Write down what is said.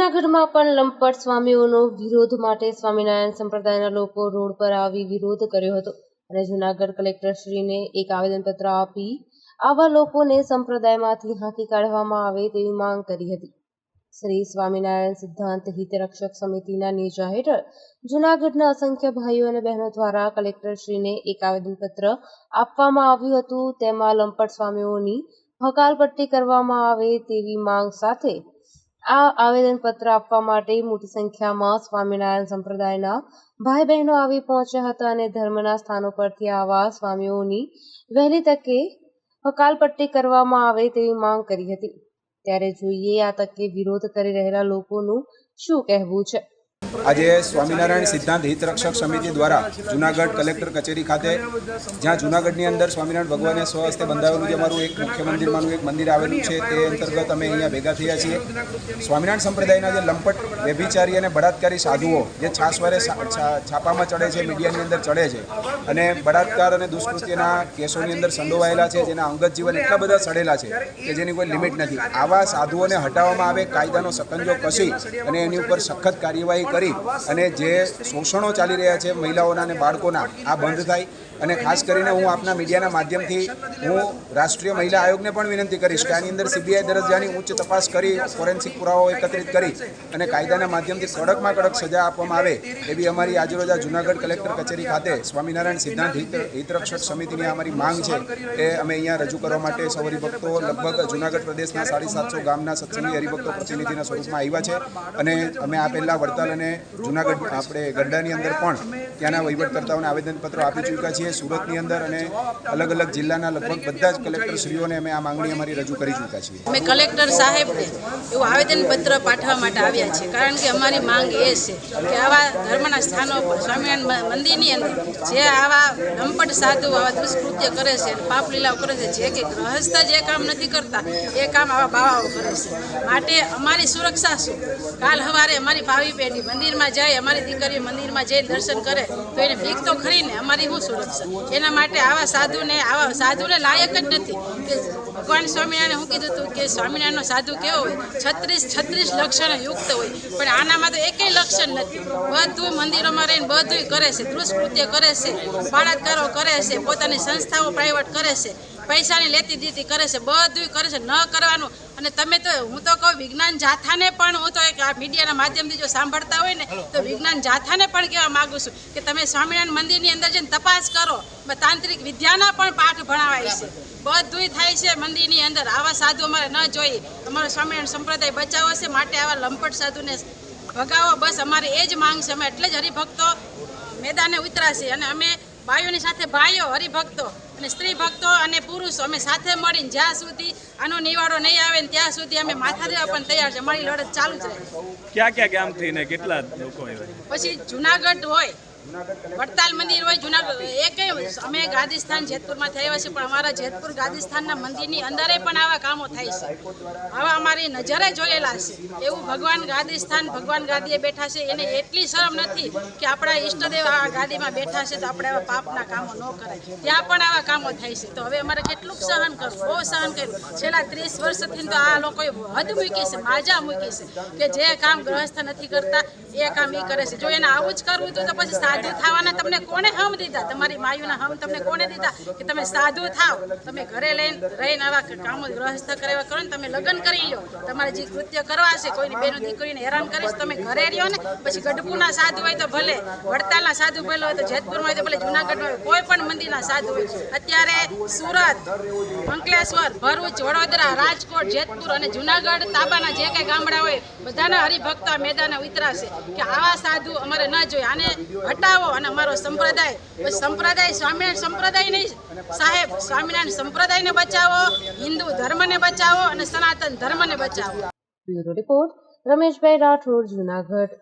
જૂનાગઢમાં પણ લંપટ સ્વામીઓનો વિરોધ માટે સ્વામિનારાયણ સંપ્રદાયના લોકો રોડ પર આવી વિરોધ કર્યો હતો અને જૂનાગઢ કલેક્ટરશ્રીને એક આવેદનપત્ર આપી આવા લોકોને સંપ્રદાયમાંથી હાંકી કાઢવામાં આવે તેવી માંગ કરી હતી. શ્રી સ્વામિનારાયણ સિદ્ધાંત હિતરક્ષક સમિતિના નેજા હેઠળ જૂનાગઢના અસંખ્ય ભાઈઓ અને બહેનો દ્વારા કલેક્ટરશ્રીને એક આવેદનપત્ર આપવામાં આવ્યું હતું. તેમાં લંપટ સ્વામીઓની હકાલપટ્ટી કરવામાં આવે તેવી માંગ સાથે આ આવેદનપત્ર આપવા માટે મોટી સંખ્યામાં સ્વામિનારાયણ સંપ્રદાયના ભાઈ બહેનો આવી પહોંચ્યા હતા અને ધર્મના સ્થાનો પરથી આવા સ્વામીઓની વહેલી તકે હકાલપટ્ટી કરવામાં આવે તેવી માંગ કરી હતી. ત્યારે જોઈએ આ તકે વિરોધ કરી રહેલા લોકોનું શું કહેવું છે? આજે સ્વામિનારાયણ સિદ્ધાંત હિતરક્ષક સમિતિ દ્વારા જુનાગઢ કલેક્ટર કચેરી ખાતે, જ્યાં જુનાગઢની અંદર સ્વામિનારાયણ ભગવાને સ્વહસ્તે બંધાવેલું જે અમારું એક મુખ્ય મંદિરમાંનું એક મંદિર આવેલું છે. તે અંતર્ગત અમે અહીંયા ભેગા થયા છીએ. સ્વામિનારાયણ સંપ્રદાયના જે લંપટ, વ્યભિચારી અને બળાત્કારી સાધુઓ, જે છાસવારે છાપામાં ચડે છે, મીડિયાની અંદર ચડે છે અને બળાત્કાર અને દુષ્કૃત્યના કેસોની અંદર સંડોવાયેલા છે, જેના અંગત જીવન એટલા બધા સડેલા છે કે જેની કોઈ લિમિટ નથી. આવા સાધુઓને હટાવવામાં આવે, કાયદાનો સકંજો કસી અને એની ઉપર સખત કાર્યવાહી કરી અને જે શોષણો ચાલી રહ્યા છે મહિલાઓના અને બાળકોના આ બંધ થાય. અને ખાસ કરીને હું આપના મીડિયાના માધ્યમથી હું રાષ્ટ્રીય મહિલા આયોગને પણ વિનંતી કરીશ કે આની અંદર સીબીઆઈ દરજ્જાની ઉચ્ચ તપાસ કરી, ફોરેન્સિક પુરાવાઓ એકત્રિત કરી અને કાયદાના માધ્યમથી કડકમાં કડક સજા આપવામાં આવે એવી અમારી આજરોજ જુનાગઢ કલેક્ટર કચેરી ખાતે સ્વામિનારાયણ સિદ્ધાંત હિત, હિતરક્ષક સમિતિની અમારી માંગ છે એ અમે અહીંયા રજૂ કરવા માટે સૌ હરિભક્તો લગભગ જુનાગઢ પ્રદેશના સાડી સાતસો ગામના સત્સંગી હરિભક્તો પ્રતિનિધિના સ્વરૂપમાં આવ્યા છે અને અમે આ પહેલાં વડતાલ અને જુનાગઢ, આપણે ગઢડાની અંદર પણ ત્યાંના વહીવટકર્તાઓને આવેદનપત્રો આપી ચૂક્યા છીએ. સુરતની અંદર અને અલગ અલગ જિલ્લાના લગભગ બધા જ કલેક્ટરશ્રીઓને અમે આ માંગણી અમારી રજૂ કરી ચૂક્યા છીએ. અમે કલેક્ટર સાહેબને એવું આવેદનપત્ર પાઠવવા માટે આવ્યા છે કારણ કે અમારી માંગ એ છે કે આવા ધર્મના સ્થાનો પર સ્વામિનારાયણ મંદિરની અંદર જે આવા લંપટ સાધુ આવા દુષ્કૃત્ય કરે છે પાપ લીલાઓ કરે છે, જે કે ગ્રહસ્થ જે કામ નથી કરતા, એ કામ આવા બાવાઓ કરે છે. માટે અમારી સુરક્ષા શું? કાલ સવારે અમારી ભાવિ પેઢી મંદિરમાં જાય, અમારી દીકરીઓ મંદિરમાં જઈને દર્શન કરે, તો એને ભીખ તો ખરીને અમારી શું સુરક્ષા? એના માટે આવા સાધુને આવા સાધુને લાયક જ નથી. કે ભગવાન સ્વામિનારાયણ હું કીધું હતું કે સ્વામિનારાયણનો સાધુ કેવો હોય? છત્રીસ છત્રીસ લક્ષણ યુક્ત હોય. પણ આનામાં તો એકેય લક્ષણ નથી. બધું મંદિરોમાં રહીને બધું કરે છે. દુષ્કૃત્ય કરે છે. બળાત્કારો કરે છે. પોતાની સંસ્થાઓ પ્રાઇવેટ કરે છે. પૈસાની લેતી દીતી કરે છે બધું કરે છે ન કરવાનું. અને તમે તો હું તો કહું વિજ્ઞાન જાથાને પણ હું તો એક આ મીડિયાના માધ્યમથી જો સાંભળતા હોય ને તો વિજ્ઞાન જાથાને પણ કહેવા માંગુ છું કે તમે સ્વામિનારાયણ મંદિરની અંદર જઈને તપાસ કરો. તાંત્રિક વિદ્યાના પણ પાઠ ભણાવાય છે. બધુંય થાય છે મંદિરની અંદર. આવા સાધુ અમારે ન જોઈએ. અમારો સ્વામિનારાયણ સંપ્રદાય બચાવો છે માટે આવા લંપટ સાધુને ભગાવો. બસ અમારે એ જ માંગ છે. અમે એટલે જ હરિભક્તો મેદાને ઉતરાશે. અને અમે ભાઈઓની સાથે ભાઈઓ હરિભક્તો અને સ્ત્રી ભક્તો અને પુરુષો અમે સાથે મળીને જ્યાં સુધી આનો નિવાડો નહીં આવે ને ત્યાં સુધી અમે માથા દેવા પણ તૈયાર છે. મારી લડત ચાલુ જ રહે. ક્યાં ક્યાં ગામથી ને કેટલા લોકો પછી જુનાગઢ હોય વડતાલ મંદિર હોય, જુનાગઢ એકે અમે ગાદીસ્થાન જેતપુરમાંથી આવ્યા છે પણ અમારા જેતપુર ગાદીસ્થાનના મંદિરની અંદરે પણ આવા કામો થાય છે. આવા અમારી નજરે જોયેલા છે. એવું ભગવાન ગાદીસ્થાન, ભગવાન ગાદીએ બેઠા છે. એને એટલી શરમ નથી કે આપણા ઈષ્ટદેવ આ ગાદીમાં બેઠા છે તો આપણે આવા પાપના કામો ન કરાય. ત્યાં પણ આવા કામો થાય છે. તો હવે અમારે કેટલું સહન કરવું, બહુ સહન કર્યું. છેલ્લા ત્રીસ વર્ષથી તો આ લોકોએ હદ મૂકી છે, માજા મૂકી છે કે જે કામ ગ્રહસ્થ નથી કરતા એ કામ એ કરે છે. જો એને આવું જ કરવું હતું તો પછી સાધુ થવાના તમને કોને હમ દીધા? તમારી માયુના હમ તમને કોને દીધા? કે તમે સાધુ થાવ, તમે ઘરે લઈને રહીને આવા કામો ગ્રહસ્થ કરે એવા કરો ને તમે લગ્ન કરી લો તમારે જે કૃત્ય કરવા છે, કોઈની બેનો દીકરીને હેરાન કરીશ તમે ઘરે રહ્યો ને, પછી ગઢપુરના સાધુ હોય તો ભલે, વડતાલના સાધુ ભલે હોય તો જેતપુરમાં હોય તો ભલે, જુનાગઢમાં હોય, કોઈ પણ મંદિરના સાધુ હોય. અત્યારે સુરત અંકલેશ્વર ભરૂચ, વડોદરા, રાજકોટ, જેતપુર અને જુનાગઢ તાબાના જે કંઈ ગામડા હોય, બધાના હરિભક્તો મેદાને ઉતરાશે કે આવા સાધુ અમારે ન જોઈએ. આને હટાવો અને અમારો સંપ્રદાય. સંપ્રદાય સ્વામિનારાયણ સંપ્રદાય નહીં સાહેબ, સ્વામિનારાયણ સંપ્રદાયને બચાવો, હિન્દુ ધર્મને બચાવો અને સનાતન ધર્મને બચાવો. રિપોર્ટ, રમેશભાઈ રાઠોડ, જૂનાગઢ.